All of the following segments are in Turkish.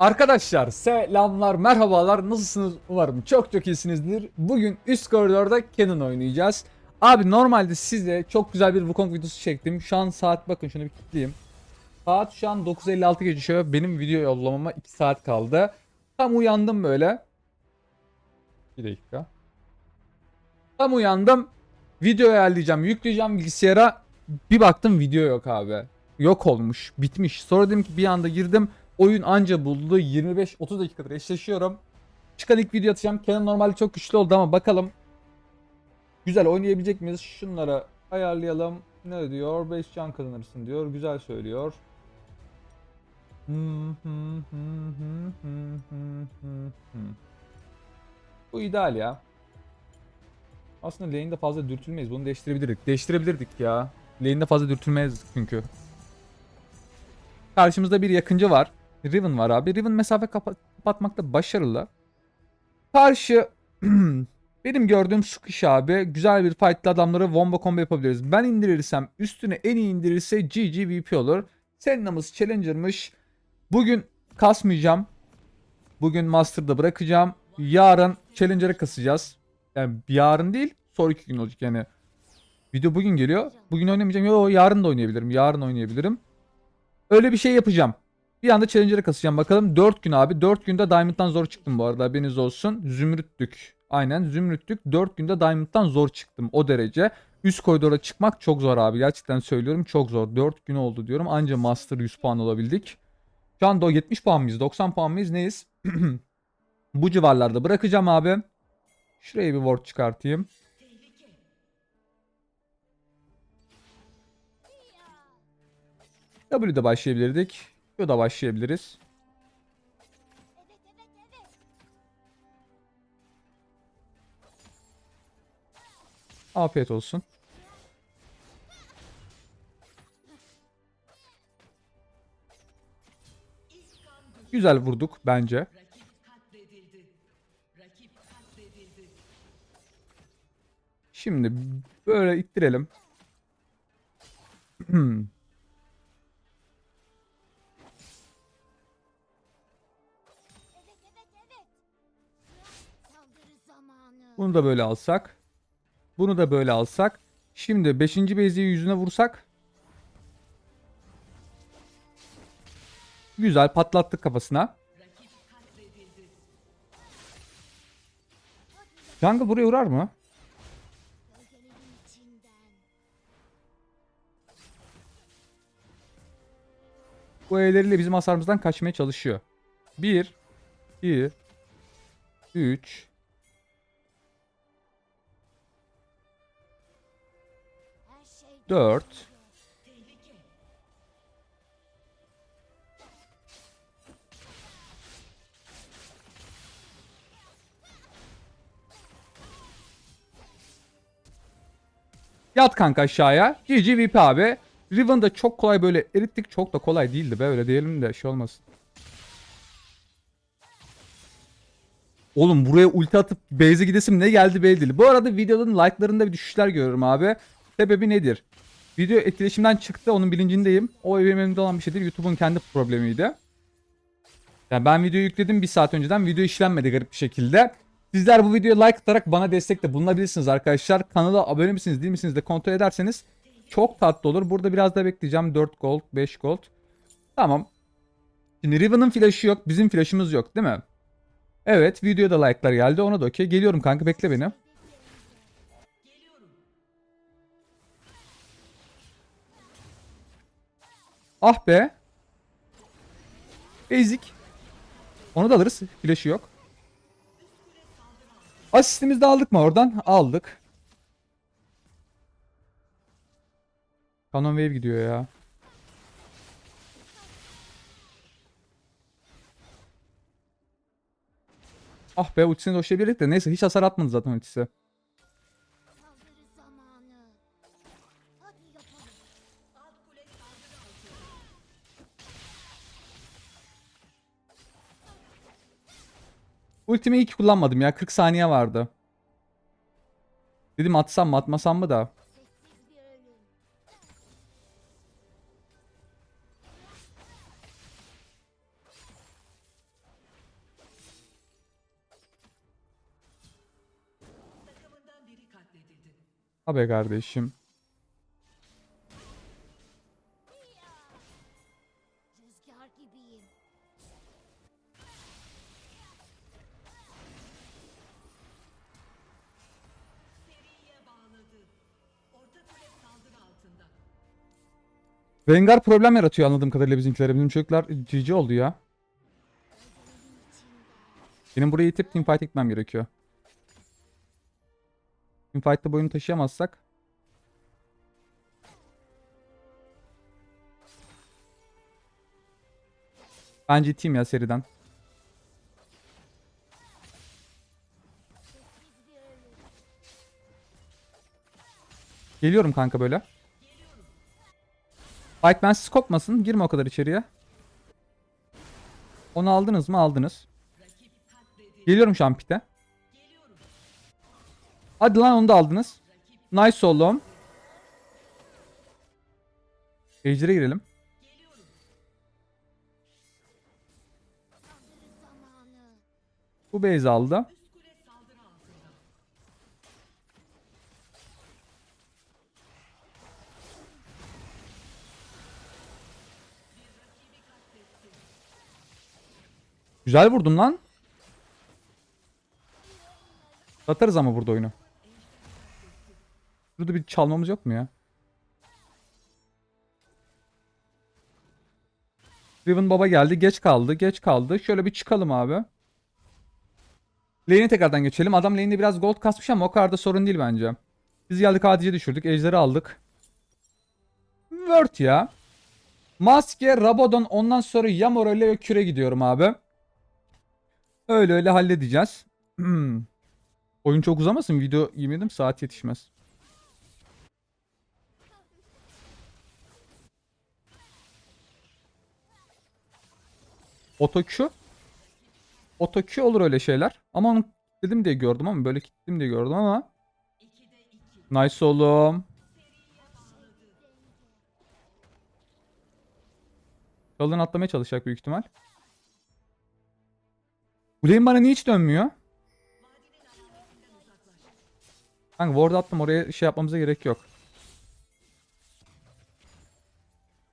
Arkadaşlar selamlar merhabalar nasılsınız umarım çok çok iyisinizdir. Bugün üst koridorda Canon oynayacağız. Abi normalde size çok güzel bir Wukong videosu çektim. Şu an saat bakın şunu bir kilitleyeyim. Saat şu an 9.56 geçiyor. Benim video yollamama 2 saat kaldı. Tam uyandım böyle. Bir dakika. Tam uyandım. Video ayarlayacağım, yükleyeceğim bilgisayara. Bir baktım video yok abi. Yok olmuş, bitmiş. Sonra dedim ki bir anda girdim. Oyun anca buldu. 25-30 dakikadır eşleşiyorum. Çıkan ilk video atacağım. Canon normalde çok güçlü oldu ama bakalım. Güzel oynayabilecek miyiz? Şunlara ayarlayalım. Ne diyor? 5 can kazanırsın diyor. Güzel söylüyor. Bu ideal ya. Aslında lane'de fazla dürtülmeyiz. Bunu değiştirebilirdik. Değiştirebilirdik ya. Lane'de fazla dürtülmeyiz çünkü. Karşımızda bir yakıncı var. Riven var abi. Riven mesafe kapa- kapatmakta başarılı. Karşı benim gördüğüm Sukish abi güzel bir fight'la adamları wombo combo yapabiliriz. Ben indirirsem üstüne en iyi indirirse GG VP olur. Senna'mız Challenger'mış. Bugün kasmayacağım. Bugün Master'da bırakacağım. Yarın Challenger'ı kasacağız. Yani yarın değil sonraki gün olacak yani. Video bugün geliyor. Bugün oynamayacağım. Yo yarın da oynayabilirim. Yarın oynayabilirim. Öyle bir şey yapacağım. Bir anda Challenger'ı kasacağım bakalım. 4 gün abi. 4 günde Diamond'dan zor çıktım bu arada. Haberiniz olsun. Zümrütlük. Aynen Zümrütlük. 4 günde Diamond'dan zor çıktım. O derece. Üst koridora çıkmak çok zor abi. Gerçekten söylüyorum çok zor. 4 gün oldu diyorum. Anca Master 100 puan olabildik. Şu anda o 70 puan mıyız? 90 puan mıyız? Neyiz? bu civarlarda bırakacağım abi. Şuraya bir ward çıkartayım. W'de başlayabilirdik. Yoda başlayabiliriz. Afiyet olsun. Güzel vurduk bence. Şimdi böyle ittirelim. Bunu da böyle alsak. Bunu da böyle alsak. Şimdi 5. beziyi yüzüne vursak. Güzel patlattık kafasına. Jungle buraya uğrar mı? Bu E'leriyle bizim hasarımızdan kaçmaya çalışıyor. 1 2 3 4 Yat kanka aşağıya. GG VP abi. Riven da çok kolay böyle erittik. Çok da kolay değildi be öyle diyelim de şey olmasın. Oğlum buraya ulti atıp base'e gidesim ne geldi belli değil. Bu arada videonun like'larında bir düşüşler görüyorum abi. Sebebi nedir? Video etkileşimden çıktı onun bilincindeyim. O elimde olan bir şey değil. YouTube'un kendi problemiydi. Yani ben videoyu yükledim bir saat önceden. Video işlenmedi garip bir şekilde. Sizler bu videoya like atarak bana destekte bulunabilirsiniz arkadaşlar. Kanala abone misiniz değil misiniz de kontrol ederseniz çok tatlı olur. Burada biraz da bekleyeceğim. 4 gold, 5 gold. Tamam. Şimdi Riven'ın flash'ı yok. Bizim flash'ımız yok değil mi? Evet videoda like'lar geldi. Ona da okey. Geliyorum kanka bekle beni. Ah be. Basic. Onu da alırız. Flash'ı yok. Asistimizi de aldık mı oradan? Aldık. Canon Wave gidiyor ya. Ah be ultisini doşlayabilirdik de neyse hiç hasar atmadı zaten ultisi. Ultimi iyi ki kullanmadım ya. 40 saniye vardı. Dedim atsam mı atmasam mı da. Abi kardeşim. Rengar problem yaratıyor anladığım kadarıyla bizimkilere. Bizim çocuklar GG oldu ya. Benim burayı itip teamfight'e gitmem gerekiyor. Teamfight'ta boyunu taşıyamazsak. Bence iteyim ya seriden. Geliyorum kanka böyle. Fight bensiz kopmasın. Girme o kadar içeriye. Onu aldınız mı? Aldınız. Geliyorum şu an pite. Hadi lan onu da aldınız. Nice oğlum. Ejder'e girelim. Bu base aldı. Üst kule saldırı altında. Bir rakibi katletti. Güzel vurdun lan. Satarız ama burada oyunu. Burada bir çalmamız yok mu ya? Riven Baba geldi. Geç kaldı. Geç kaldı. Şöyle bir çıkalım abi. Lane'e tekrardan geçelim. Adam lane'de biraz gold kasmış ama o kadar da sorun değil bence. Biz geldik ADC'ye düşürdük. Ejder'i aldık. Word ya. Maske, Rabadon ondan sonra Yamoro ile Küre gidiyorum abi. Öyle öyle halledeceğiz. Oyun çok uzamasın. Video yemedim saat yetişmez. Otokü. Otokü olur öyle şeyler. Ama onu dedim diye gördüm ama böyle kilitledim diye gördüm ama. Nice oğlum. Yoldan atlamaya çalışacak büyük ihtimal. Lane bana niye hiç dönmüyor? Kanka ward attım oraya şey yapmamıza gerek yok.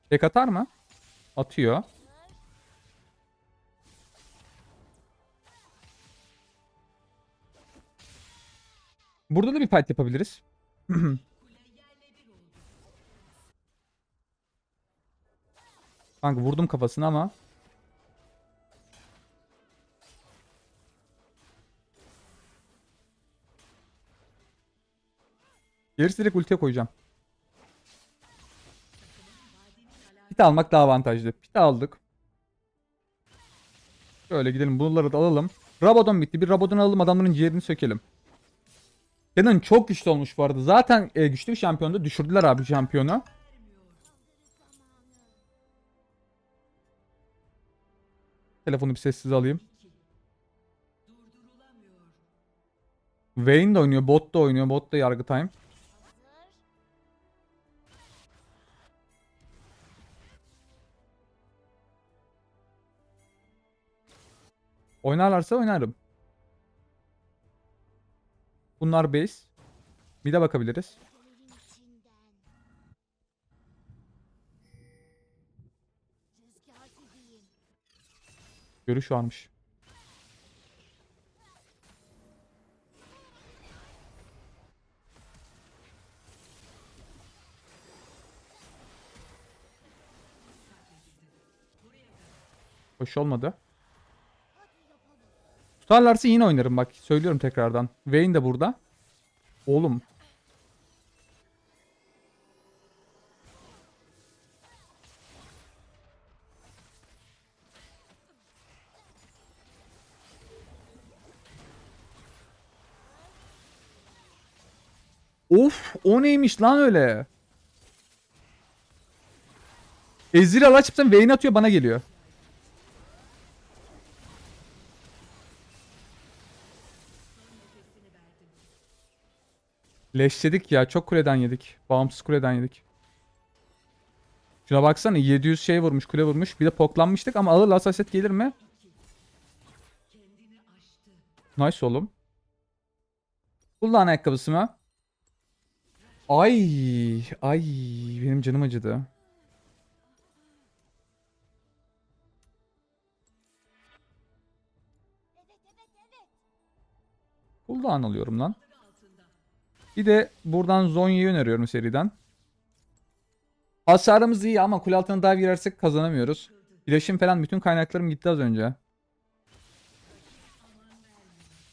Tek atar mı? Atıyor. Burada da bir fight yapabiliriz. Kanka vurdum kafasına ama. Gerisi direkt ultiye koyacağım. Pit almak daha avantajlı. Pit aldık. Şöyle gidelim bunları da alalım. Rabadon bitti. Bir Rabadon alalım adamların ciğerini sökelim. Kenan çok güçlü olmuş bu arada. Zaten e, güçlü bir şampiyondu. Düşürdüler abi şampiyonu. Telefonu bir sessiz alayım. Vayne de oynuyor, bot da oynuyor. Bot da yargı time. Oynarlarsa oynarım. Bunlar base. Bir de bakabiliriz. Görüş varmış. Hoş olmadı. Tutarlarsa yine oynarım bak. Söylüyorum tekrardan. Vayne de burada. Oğlum. Of o neymiş lan öyle. Ezreal açıp Vayne atıyor bana geliyor. Leşledik ya. Çok kuleden yedik. Bağımsız kuleden yedik. Şuna baksana 700 şey vurmuş kule vurmuş. Bir de poklanmıştık ama alır hassasiyet gelir mi? Nice oğlum. Kullan ayakkabısı mı? Ay, ay benim canım acıdı. Cooldown alıyorum lan. Bir de buradan Zonya'yı öneriyorum seriden. Hasarımız iyi ama kule altına dive girersek kazanamıyoruz. İletişim falan bütün kaynaklarım gitti az önce.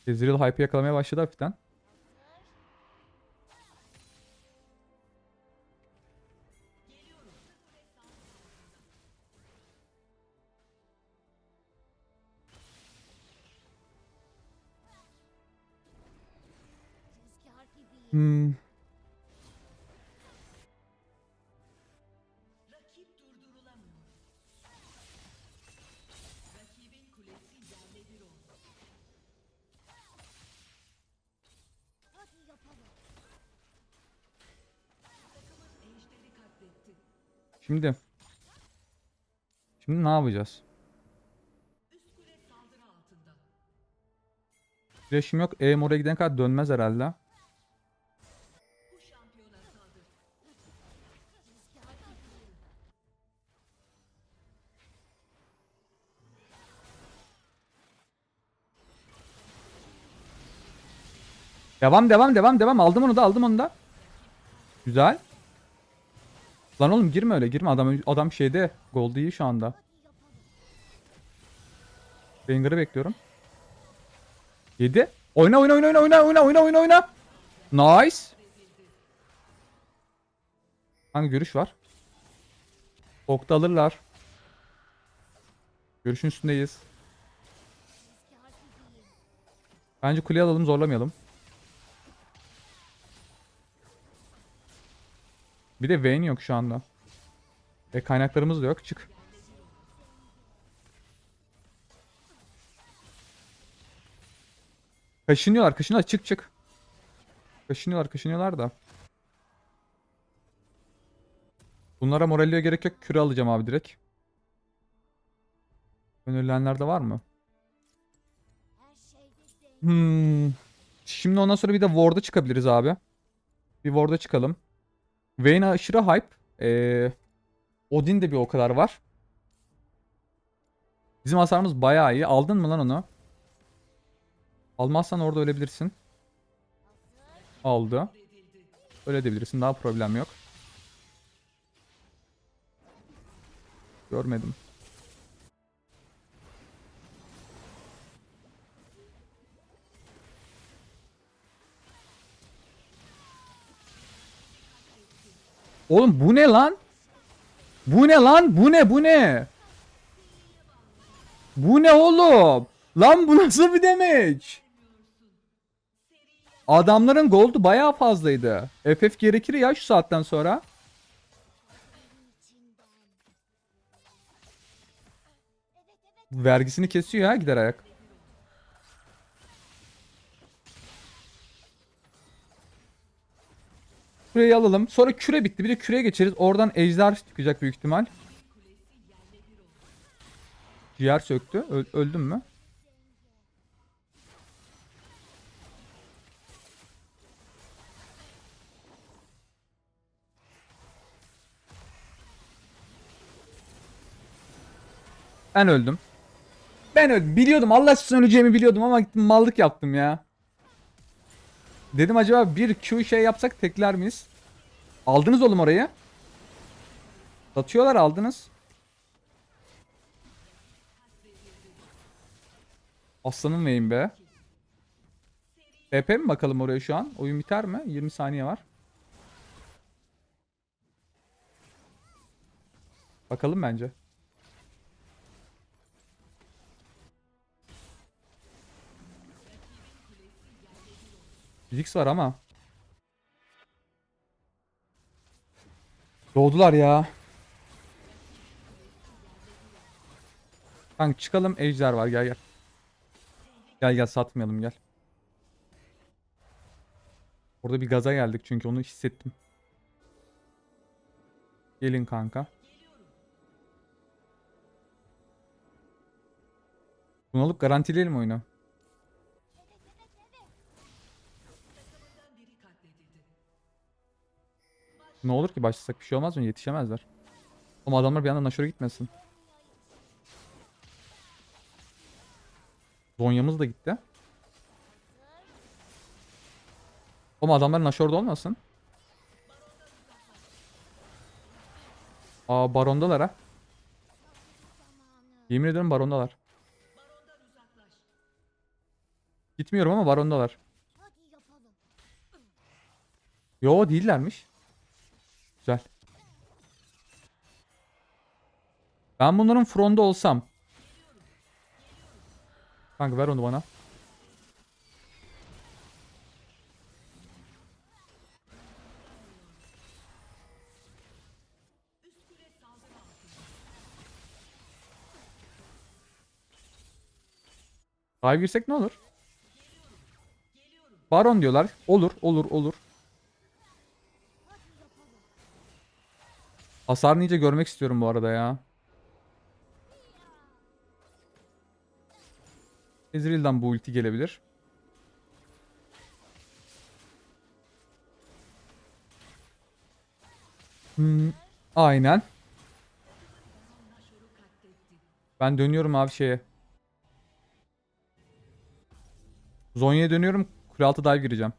Ezreal hype yakalamaya başladı hafiften. Şimdi. Şimdi ne yapacağız? Flash'im yok. E oraya gidene kadar dönmez herhalde. Devam devam devam devam. Aldım onu da aldım onu da. Güzel. Lan oğlum girme öyle girme. Adam adam şeyde. Gol değil şu anda. Banger'ı bekliyorum. 7. Oyna oyna oyna oyna oyna oyna oyna oyna oyna. Nice. Hangi görüş var? Okta alırlar. Görüşün üstündeyiz. Bence kuleye alalım zorlamayalım. Bir de Vayne yok şu anda. E kaynaklarımız da yok. Çık. Kaşınıyorlar, kaşınıyorlar. Çık çık. Kaşınıyorlar, kaşınıyorlar da. Bunlara moralliye gerek yok. Küre alacağım abi direkt. Önerilenler de var mı? Hmm. Şimdi ondan sonra bir de Ward'a çıkabiliriz abi. Bir Ward'a çıkalım. Vayne aşırı hype. Ee, Odin de bir o kadar var. Bizim hasarımız bayağı iyi. Aldın mı lan onu? Almazsan orada ölebilirsin. Aldı. Öyle edebilirsin. Daha problem yok. Görmedim. Oğlum bu ne lan? Bu ne lan? Bu ne? Bu ne? Bu ne oğlum? Lan bu nasıl bir demek? Adamların gold'u bayağı fazlaydı. FF gerekir ya şu saatten sonra. Vergisini kesiyor ya gider ayak. Küreyi alalım. Sonra küre bitti. Bir de küreye geçeriz. Oradan ejder çıkacak büyük ihtimal. Ciğer söktü. Öl- öldüm mü? Ben öldüm. Ben öldüm. Biliyordum. Allah aşkına öleceğimi biliyordum ama gittim mallık yaptım ya. Dedim acaba bir Q şey yapsak tekler miyiz? Aldınız oğlum orayı. Satıyorlar aldınız. Aslanım neyim be? TP mi bakalım oraya şu an? Oyun biter mi? 20 saniye var. Bakalım bence. Blix var ama. Doğdular ya. Kanka çıkalım ejder var gel gel. Gel gel satmayalım gel. Orada bir gaza geldik çünkü onu hissettim. Gelin kanka. Bunu alıp garantileyelim oyunu. Ne olur ki başlasak bir şey olmaz mı? Yetişemezler. Ama adamlar bir anda Nashor'a gitmesin. Zonya'mız da gitti. Ama adamlar Nashor'da olmasın. Aa barondalar ha. Yemin ediyorum barondalar. Gitmiyorum ama barondalar. Yo değillermiş. Güzel. Ben bunların fronda olsam. Kanka ver onu bana. Dive girsek ne olur? Baron diyorlar. Olur olur olur. Hasarını iyice görmek istiyorum bu arada ya. Ezreal'dan bu ulti gelebilir. Hmm, aynen. Ben dönüyorum abi şeye. Zonya'ya dönüyorum. Kule dive gireceğim.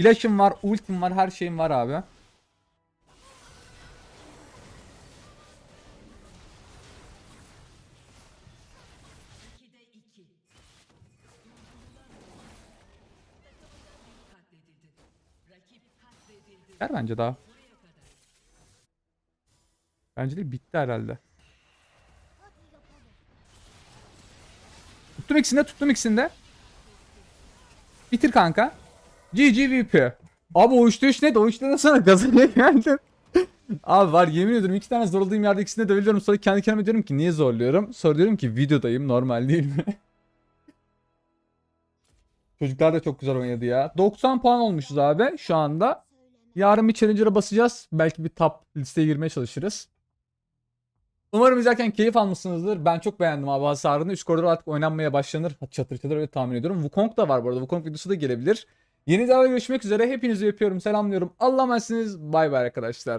Flash'ım var, ultim var, her şeyim var abi. Ver bence daha. Bence de bitti herhalde. Tuttum ikisini de, tuttum ikisini de. Bitir kanka. GGVP. Abi o 3'te 3 neydi? O 3'te de sonra kazanmaya geldim. Abi var yemin ediyorum iki tane zorladığım yerde ikisini de dövüyorum. Sonra kendi kendime diyorum ki niye zorluyorum? Sonra diyorum ki videodayım normal değil mi? Çocuklar da çok güzel oynadı ya. 90 puan olmuşuz abi şu anda. Yarın bir challenger'a basacağız. Belki bir top listeye girmeye çalışırız. Umarım izlerken keyif almışsınızdır. Ben çok beğendim abi hasarını. Üst koridor artık oynanmaya başlanır. Çatır çatır öyle tahmin ediyorum. Wukong da var bu arada. Wukong videosu da gelebilir. Yeni videoda görüşmek üzere. Hepinizi öpüyorum. Selamlıyorum. Allah'a emanetsiniz. Bay bay arkadaşlar.